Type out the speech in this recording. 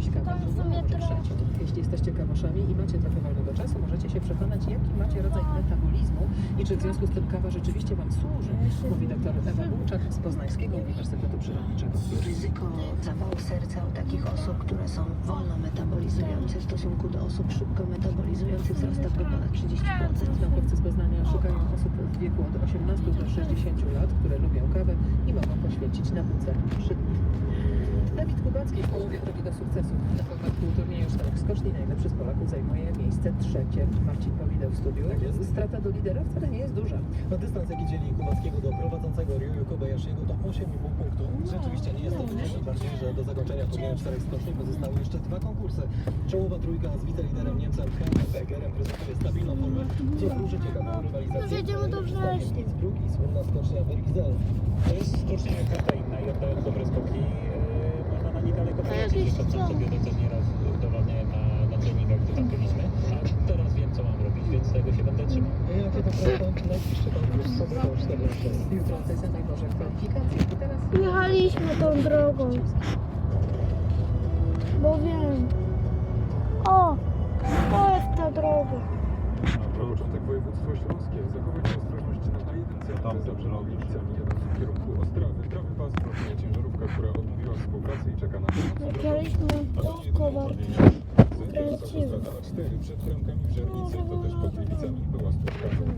dziś może. Jeśli jesteście kawoszami i macie trochę wolnego czasu, możecie się przekonać, jaki macie rodzaj metabolizmu i czy w związku z tym kawa rzeczywiście Wam służy, mówi dr Ewa Bułczak z Poznańskiego Uniwersytetu Przyrodniczego. Ryzyko zawału serca u takich osób, które są wolno metabolizujące w stosunku do osób szybko metabolizujących wzrasta o ponad 30%. Naukowcy z Poznania szukają osób w wieku od 18 do 60 lat, które lubią kawę i mogą poświęcić nauce 3 dni. Dawid Kubacki w połowie drogi do sukcesu. Na początku turnieju czterech skoczni najlepszy z Polaków zajmuje miejsce trzecie. Marcin Powideł w studiu. Tak jest. Strata do lidera wcale nie jest duża. No dystans jaki dzieli Kubackiego do prowadzącego Ryu Kobayashiego to 8,5 punktu. Rzeczywiście nie jest to dużo, tym bardziej, że do zakończenia turnieju czterech skoczni pozostały jeszcze dwa konkursy. Czołowa trójka z wiceliderem Niemcem Henry Beckerem prezentuje stabilną formę, co wróży ciekawą rywalizację. Jedziemy do wrześni. Innsbruck i słynna skocznia Bergizel. To jest skocznia jak każda inna i oddając sobie to też nieraz udowadniałem na, na treningach, gdzie tam byliśmy. A teraz wiem, co mam robić, więc tego się będę trzymał. Jakie to prawda? Najbliższy konkurs to 14. Jutro te najgorzej kwalifikacje. I teraz... Jechaliśmy tą drogą. Bo wiem. O! To jest ta droga. Na początek województwo śląskie. Zachować ostrożność na A1 Tam dobrze robisz. jeden w kierunku Ostrawy. Prawy pas ciężarówka, która współpracy i czeka na pomoc. Kowar. Autostrada 4 przed bramkami w Żernicy, to też pod Gliwicami była.